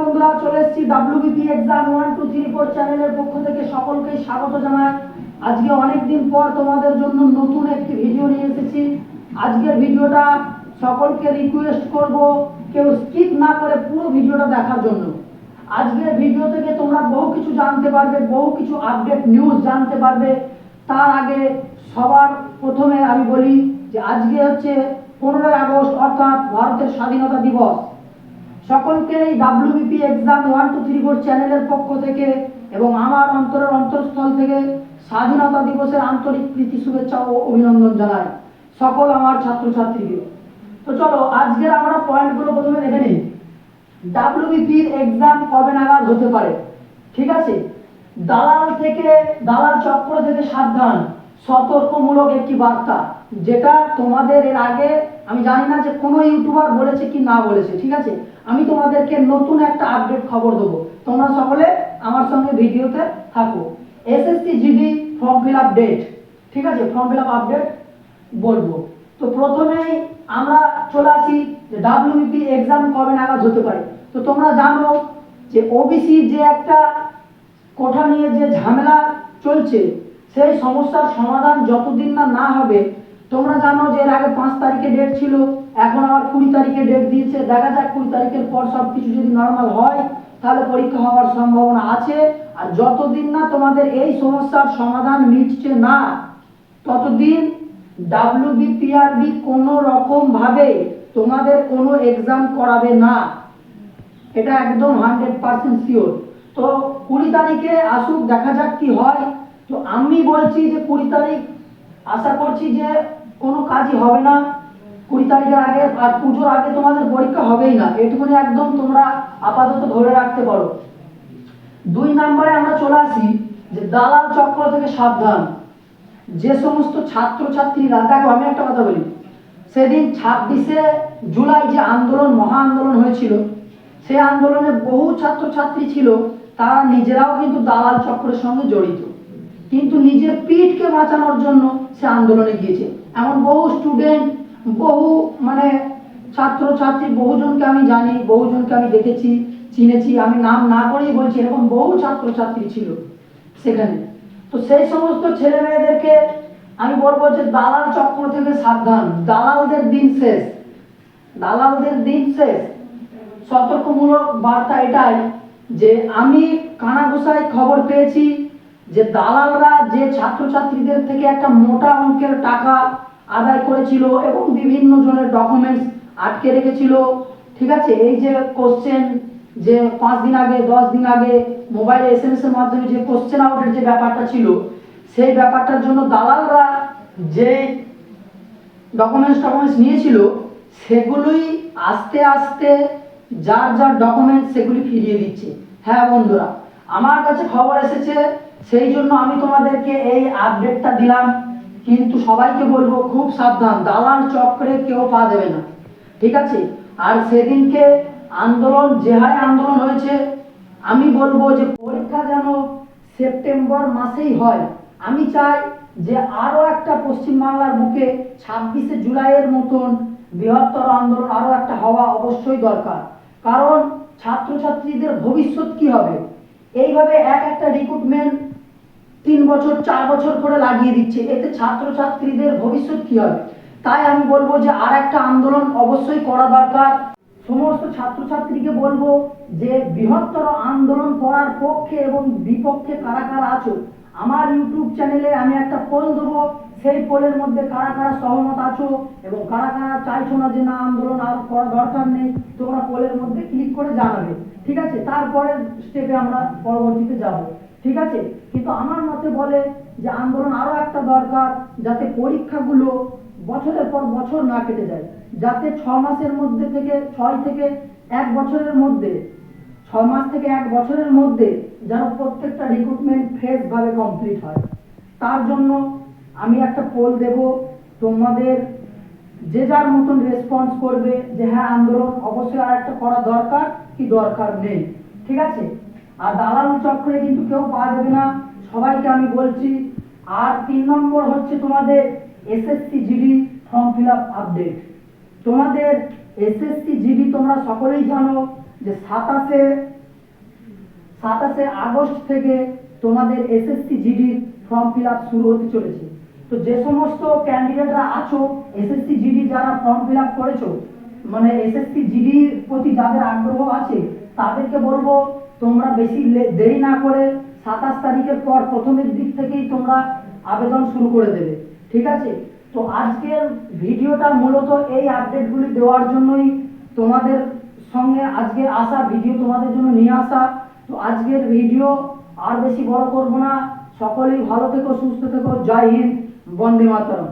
বন্ধুরা চলে এসেছি WBP exam one two three four চ্যানেলের পক্ষ থেকে সকলকে স্বাগত জানাই। আজকে অনেক দিন পর তোমাদের জন্য নতুন একটি ভিডিও নিয়ে এসেছি। আজকের ভিডিওটা সকলকে রিকোয়েস্ট করব কেউ স্কিপ না করে পুরো ভিডিওটা দেখার জন্য। আজকের ভিডিও থেকে তোমরা বহু কিছু জানতে পারবে, বহু কিছু আপডেট নিউজ জানতে পারবে। তার আগে সবার প্রথমে আমি বলি যে আজকে হচ্ছে পনেরোই আগস্ট, অর্থাৎ ভারতের স্বাধীনতা দিবস। সকলকে এই WBP exam one two three four চ্যানেলের পক্ষ থেকে এবং আমার অন্তরের অন্তঃস্থল থেকে স্বাধীনতা দিবসের আন্তরিক প্রীতি, শুভেচ্ছা ও অভিনন্দন জানাই সকল আমার ছাত্রছাত্রীকে। তো চলো, আজকের আমরা পয়েন্টগুলো প্রথমে দেখে নিই। ডাব্লিউবিপির এক্সাম কবে নাগাদ হতে পারে? ঠিক আছে? দালাল থেকে, দালাল চক্র থেকে সাবধান। সতর্কমূলক একটি বার্তা, যেটা তোমাদের এর আগে আমি জানি না যে কোনো ইউটিউবার বলেছে কি না বলেছে, ঠিক আছে? আমি তোমাদেরকে নতুন একটা আপডেট খবর দেবো। তোমরা সকলে আমার সঙ্গে ভিডিওতে থাকো। SSC GD form fill up date ঠিক আছে? ফর্ম ফিল আপ আপডেট বলব। তো প্রথমেই আমরা চলে আসি যে ডাব্লিউবিপি এক্সাম কবে নাগাদ হতে পারে। তো তোমরা জানো যে ওবিসি যে একটা কোঠা নিয়ে যে ঝামেলা চলছে, সেই সমস্যার সমাধান যতদিন না না হবে তোমরা জানো যে এর আগে পাঁচ তারিখে ডেট ছিল, এখন আবার কুড়ি তারিখে ডেট দিয়েছে। দেখা যাক কুড়ি তারিখের পর সব কিছু যদি নর্মাল হয়, তাহলে পরীক্ষা হওয়ার সম্ভাবনা আছে। আর যতদিন না তোমাদের এই সমস্যার সমাধান মিটছে না, ততদিন ডাব্লিউবিপিআরবি কোনো রকম ভাবে তোমাদের কোনো এক্সাম করাবে না। এটা একদম হান্ড্রেড পার্সেন্ট শিওর তো কুড়ি তারিখে আসুক, দেখা যাক কি হয়। তো আমি বলছি যে কুড়ি তারিখ, আশা করছি যে কোনো কাজই হবে না। কুড়ি তারিখের আগে আর পুজোর আগে তোমাদের পরীক্ষা হবেই না। এটুকুনি একদম তোমরা আপাতত ধরে রাখতে পারো। দুই নম্বরে আমরা চলে আসি যে দালাল চক্র থেকে সাবধান। যে সমস্ত ছাত্রছাত্রীরা দেখো, আমি একটা কথা বলি। সেদিন ছাব্বিশে জুলাই যে আন্দোলন, মহা আন্দোলন হয়েছিল, সেই আন্দোলনে বহু ছাত্রছাত্রী ছিল, তারা নিজেরাও কিন্তু দালাল চক্রের সঙ্গে জড়িত। কিন্তু নিজের পিঠকে বাঁচানোর জন্য সে আন্দোলনে গিয়েছে। এমন বহু স্টুডেন্ট বহু মানে ছাত্রছাত্রী, বহুজনকে আমি জানি, বহুজনকে আমি দেখেছি, চিনেছি। আমি নাম না করেই বলছি, এরকম বহু ছাত্রছাত্রী ছিল সেখানে। তো সেই সমস্ত ছেলে মেয়েদেরকে আমি বলব যে দালাল চক্র থেকে সাবধান। দালালদের দিন শেষ। দালালদের দিন শেষ। সতর্কমূলক বার্তা এটাই যে আমি কানাঘুষায় খবর পেয়েছি যে দালালরা যে ছাত্রছাত্রীদের থেকে একটা মোটা অঙ্কের টাকা আদায় করেছিল এবং বিভিন্ন জনের ডকুমেন্টস আটকে রেখেছিল, ঠিক আছে? এই যে কোশ্চেন যে পাঁচ দিন আগে, দশ দিন আগে মোবাইল এস এম এস এর মাধ্যমে যে কোশ্চেন আউটের যে ব্যাপারটা ছিল, সেই ব্যাপারটার জন্য দালালরা যে ডকুমেন্টস ডকুমেন্টস নিয়েছিল, সেগুলোই আস্তে আস্তে যার যার ডকুমেন্টস সেগুলি ফিরিয়ে দিচ্ছে। হ্যাঁ বন্ধুরা, আমার কাছে খবর এসেছে সেই জন্য আমি তোমাদেরকে এই আপডেটটা দিলাম। কিন্তু সবাইকে বলব, খুব সাবধান, দালাল চক্রে কেউ পা দেবে না। ঠিক আছে? আর সেদিনকে আন্দোলন, যে হারে আন্দোলন হয়েছে, আমি বলব যে পরীক্ষা যেন সেপ্টেম্বর মাসেই হয়। আমি চাই যে আরও একটা পশ্চিমবাংলার বুকে ছাব্বিশে জুলাইয়ের মতন বৃহত্তর আন্দোলন আরও একটা হওয়া অবশ্যই দরকার। কারণ ছাত্রছাত্রীদের ভবিষ্যৎ কি হবে? এইভাবে এক একটা রিক্রুটমেন্ট তিন বছর, চার বছর করে লাগিয়ে দিচ্ছে। এতে ছাত্রছাত্রীদের ভবিষ্যৎ কি হবে? তাই আমি বলব যে আর একটা আন্দোলন অবশ্যই করা দরকার। সমস্ত ছাত্রছাত্রীকে বলব যে বৃহত্তর আন্দোলন করার পক্ষে এবং বিপক্ষে কারা কারা আছো, আমার ইউটিউব চ্যানেলে আমি একটা পোল দেবো। সেই পোলের মধ্যে কারা কারা সহমত আছো এবং কারা কারা চাইছো না যে না, আন্দোলন আর করার দরকার নেই, তোমরা পোলের মধ্যে ক্লিক করে জানাবে। ঠিক আছে? তারপরে স্টেপে আমরা পরবর্তীতে যাব। ঠিক আছে? কিন্তু আমার মতে বলে যে আন্দোলন আরও একটা দরকার যাতে পরীক্ষাগুলো বছরের পর বছর না কেটে যায়। যাতে ছ মাসের মধ্যে থেকে, ছয় থেকে এক বছরের মধ্যে, ছ মাস থেকে এক বছরের মধ্যে যেন প্রত্যেকটা রিক্রুটমেন্ট ফ্রেশ ভাবে কমপ্লিট হয়। তার জন্য আমি একটা পোল দেব। তোমাদের যে যার মতন রেসপন্স করবে যে হ্যাঁ আন্দোলন অবশ্যই আর একটা করা দরকার কি দরকার নেই। ঠিক আছে? আর দালাল চক্রে কিন্তু কেউ পাওয়া যাবে না। সবাইকে আমি বলছি, আর তিন নম্বর হচ্ছে তোমাদের SSC GD form fill up update. তোমাদের এসএসসি জিডি তোমরা সকলেই জানো যে সাতাশে সাতাশে আগস্ট থেকে তোমাদের এসএসসি জিডির ফর্ম ফিল আপ শুরু হতে চলেছে। তো যে সমস্ত ক্যান্ডিডেটরা আছো, এসএসসি জিডি যারা ফর্ম ফিল আপ করেছ মানে এসএসসি জিডির প্রতি যাদের আগ্রহ আছে, তাদেরকে বলব তোমরা বেশি দেরি না করে সাতাশ তারিখের পর প্রথমের দিক থেকেই তোমরা আবেদন শুরু করে দেবে। ঠিক আছে? তো আজকের ভিডিওটা মূলত এই আপডেটগুলি দেওয়ার জন্যই তোমাদের সঙ্গে আজকে আসা, ভিডিও তোমাদের জন্য নিয়ে আসা। তো আজকের ভিডিও আর বেশি বড় করব না। সকলেই ভালো থেকো, সুস্থ থেকো। জয় হিন্দ, বন্দে মাতরম।